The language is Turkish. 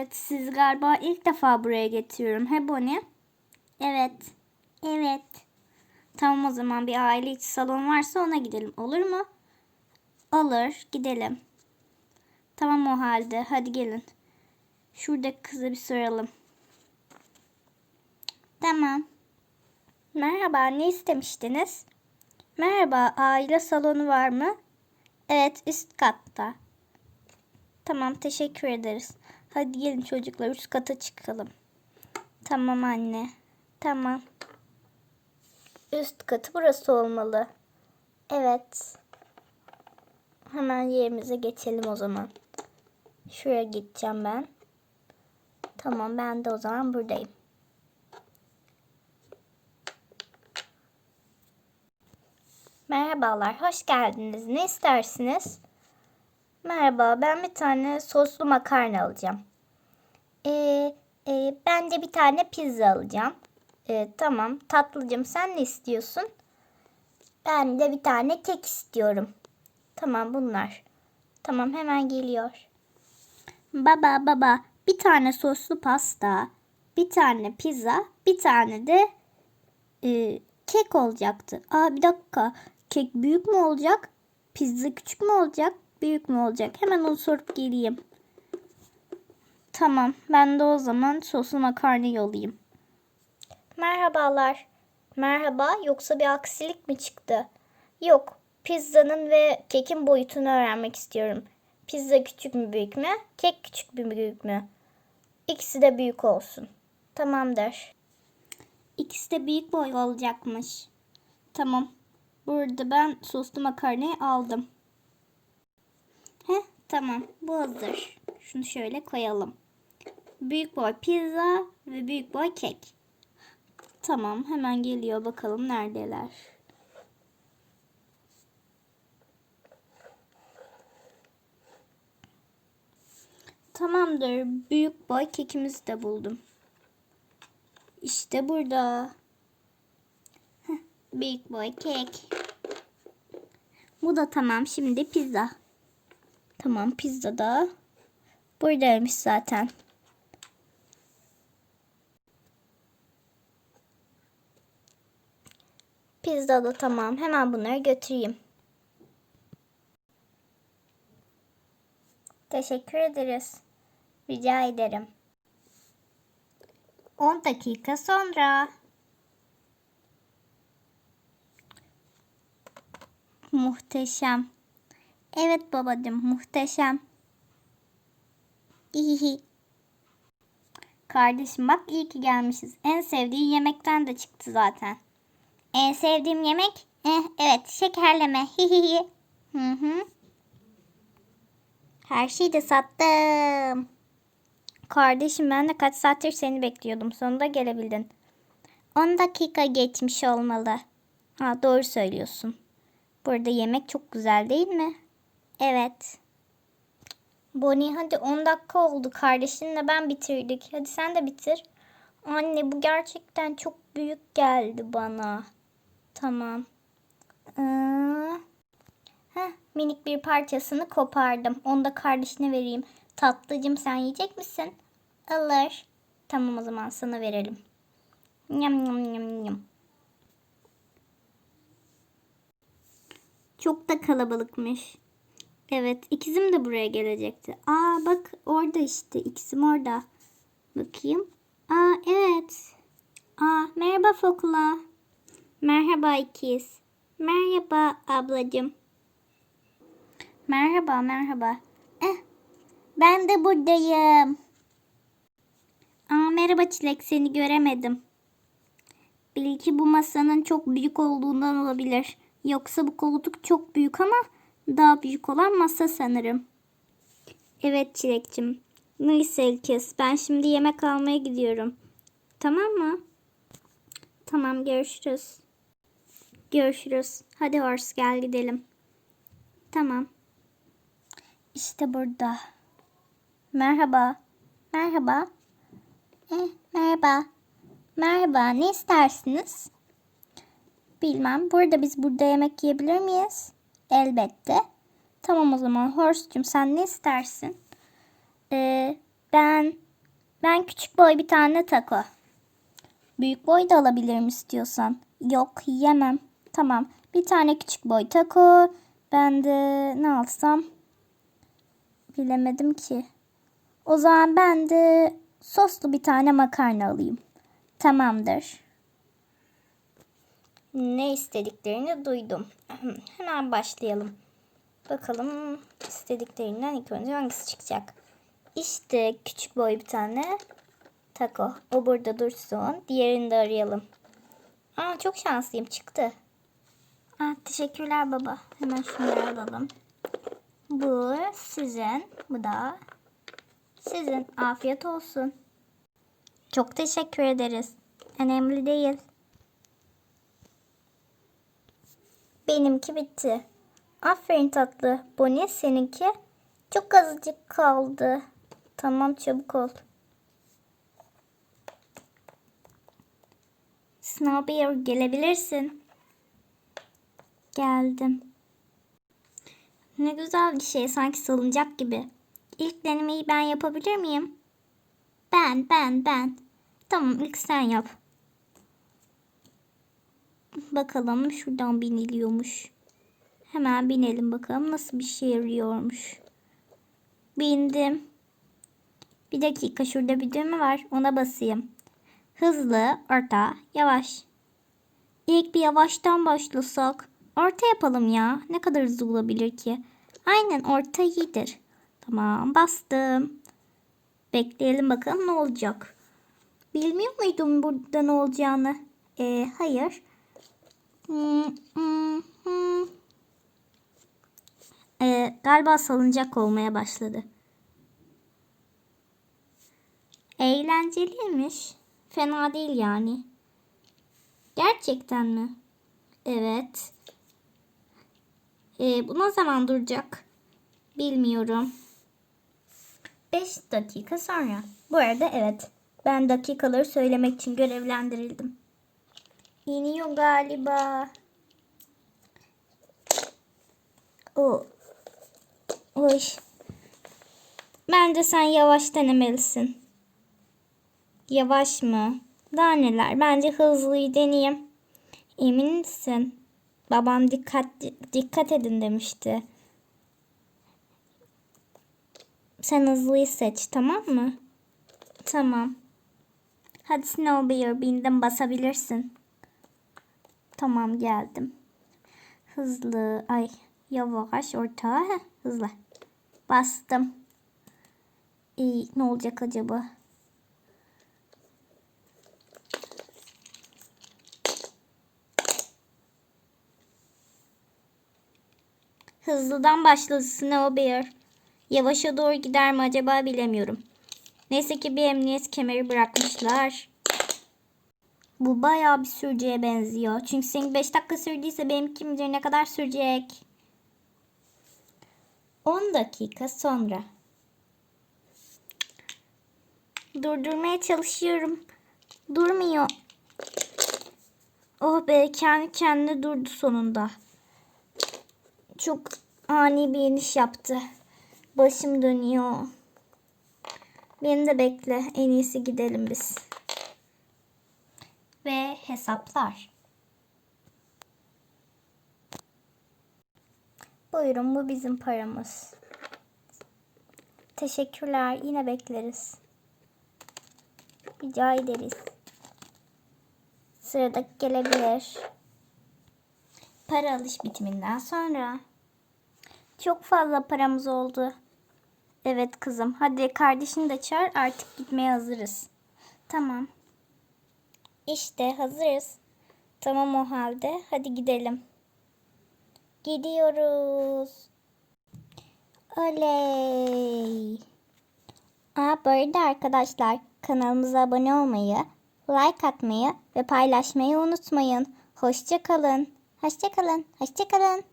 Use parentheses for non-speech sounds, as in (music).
Evet siz galiba ilk defa buraya getiriyorum. He Bonnie? Evet. Evet. Tamam o zaman bir aile içi salon varsa ona gidelim. Olur mu? Olur. Gidelim. Tamam o halde. Hadi gelin. Şuradaki kızı bir soralım. Tamam. Merhaba, ne istemiştiniz? Merhaba, aile salonu var mı? Evet, üst katta. Tamam, teşekkür ederiz. Hadi gelin çocuklar, üst kata çıkalım. Tamam anne. Tamam. Üst katı burası olmalı. Evet. Hemen yerimize geçelim o zaman. Şuraya gideceğim ben. Tamam ben de o zaman buradayım. Merhabalar, hoş geldiniz. Ne istersiniz? Merhaba, ben bir tane soslu makarna alacağım. Ee, e, ben de bir tane pizza alacağım. Ee, tamam, tatlıcım sen ne istiyorsun? Ben de bir tane kek istiyorum. Tamam bunlar. Tamam hemen geliyor. Baba baba bir tane soslu pasta, bir tane pizza, bir tane de e, kek olacaktı. Aa bir dakika. Kek büyük mü olacak? Pizza küçük mü olacak? Büyük mü olacak? Hemen onu sorup geleyim. Tamam. Ben de o zaman soslu makarna yollayayım. Merhabalar. Merhaba. Yoksa bir aksilik mi çıktı? Yok. Pizzanın ve kekin boyutunu öğrenmek istiyorum. Pizza küçük mü büyük mü? Kek küçük mü büyük mü? İkisi de büyük olsun. Tamamdır. İkisi de büyük boy olacakmış. Tamam. Burada ben soslu makarnayı aldım. Heh, tamam. Bu hazır. Şunu şöyle koyalım. Büyük boy pizza ve büyük boy kek. Tamam. Hemen geliyor. Bakalım neredeler. Tamamdır. Büyük boy kekimizi de buldum. İşte burada. Heh, büyük boy kek. Bu da tamam. Şimdi pizza. Tamam pizza da buradaymış zaten. Pizza da tamam. Hemen bunları götüreyim. Teşekkür ederiz. Rica ederim. 10 dakika sonra. Muhteşem. Evet babacığım muhteşem. Hihihi. Kardeşim bak iyi ki gelmişiz. En sevdiği yemekten de çıktı zaten. En sevdiğim yemek? Eh, evet şekerleme. Hihihi. Hı hı. Her şeyi de sattım. Kardeşim ben de kaç saattir seni bekliyordum. Sonunda gelebildin. 10 dakika geçmiş olmalı. Ha doğru söylüyorsun. Burada yemek çok güzel değil mi? Evet. Bonnie hadi 10 dakika oldu. Kardeşinle ben bitirdik. Hadi sen de bitir. Anne bu gerçekten çok büyük geldi bana. Tamam. Ee, heh, minik bir parçasını kopardım. Onu da kardeşine vereyim. Tatlıcım sen yiyecek misin? Alır. Tamam o zaman sana verelim. Yam yam yam yam. Çok da kalabalıkmış. Evet ikizim de buraya gelecekti. Aa bak orada işte ikizim orada. Bakayım. Aa evet. Aa merhaba Fokula. Merhaba ikiz. Merhaba ablacığım. Merhaba merhaba. Eh, ben de buradayım. Aa, merhaba Çilek seni göremedim. Belki bu masanın çok büyük olduğundan olabilir. Yoksa bu koltuk çok büyük ama daha büyük olan masa sanırım. Evet Çilek'cim. Neyse İlkes ben şimdi yemek almaya gidiyorum. Tamam mı? Tamam görüşürüz. Görüşürüz. Hadi Horse gel gidelim. Tamam. İşte burada. Merhaba. Merhaba. Eh, merhaba. Merhaba. Ne istersiniz? Bilmem. Burada biz burada yemek yiyebilir miyiz? Elbette. Tamam o zaman. Horse'cum sen ne istersin? Ee, ben Ben küçük boy bir tane taco. Büyük boy da alabilirim istiyorsan. Yok yemem. Tamam. Bir tane küçük boy taco. Ben de ne alsam? Bilemedim ki. O zaman ben de soslu bir tane makarna alayım. Tamamdır. Ne istediklerini duydum. (clears throat) Hemen başlayalım. Bakalım istediklerinden ilk önce hangisi çıkacak. İşte küçük boy bir tane taco. O burada dursun. Diğerini de arayalım. Aa, çok şanslıyım çıktı. Aa, teşekkürler baba. Hemen şunları alalım. Bu sizin. Bu da sizin. Afiyet olsun. Çok teşekkür ederiz. Önemli değil. Benimki bitti. Aferin tatlı. Bu ne seninki? Çok azıcık kaldı. Tamam çabuk ol. Snowbear gelebilirsin. Geldim. Ne güzel bir şey sanki salıncak gibi. İlk denemeyi ben yapabilir miyim? Ben, ben, ben. Tamam ilk sen yap. Bakalım şuradan biniliyormuş. Hemen binelim bakalım nasıl bir şey yarıyormuş. Bindim. Bir dakika şurada bir düğme var. Ona basayım. Hızlı, orta, yavaş. İlk bir yavaştan başlasak. Orta yapalım ya. Ne kadar hızlı olabilir ki? Aynen orta iyidir. Tamam bastım. Bekleyelim bakalım ne olacak. Bilmiyor muydum burada ne olacağını? Ee, hayır. Ee, galiba salıncak olmaya başladı. Eğlenceliymiş. Fena değil yani. Gerçekten mi? Evet. Ee, bu ne zaman duracak? Bilmiyorum. 5 dakika sonra. Bu arada evet. Ben dakikaları söylemek için görevlendirildim. İniyor galiba. O. Oy. Bence sen yavaş denemelisin. Yavaş mı? Daha neler? Bence hızlıyı deneyeyim. Emin misin? Babam dikkat dikkat edin demişti. Sen hızlıyı seç tamam mı? Tamam. Hadi Snowbear bindim basabilirsin. Tamam geldim. Hızlı ay yavaş orta hızlı. Bastım. İyi ne olacak acaba? Hızlıdan başladı Snowbear. Yavaşa doğru gider mi acaba bilemiyorum. Neyse ki bir emniyet kemeri bırakmışlar. Bu bayağı bir süreceğe benziyor. Çünkü senin 5 dakika sürdüyse benim kim bilir ne kadar sürecek. 10 dakika sonra. Durdurmaya çalışıyorum. Durmuyor. Oh be kendi kendine durdu sonunda. Çok ani bir iniş yaptı. Başım dönüyor. Beni de bekle. En iyisi gidelim biz. Ve hesaplar. Buyurun bu bizim paramız. Teşekkürler. Yine bekleriz. Rica ederiz. Sıradaki gelebilir. Para alış bitiminden sonra. Çok fazla paramız oldu. Evet kızım. Hadi kardeşini de çağır. Artık gitmeye hazırız. Tamam. İşte hazırız. Tamam o halde. Hadi gidelim. Gidiyoruz. Oley. Aa, bu arada arkadaşlar kanalımıza abone olmayı, like atmayı ve paylaşmayı unutmayın. Hoşça kalın. Hoşça kalın. Hoşça kalın.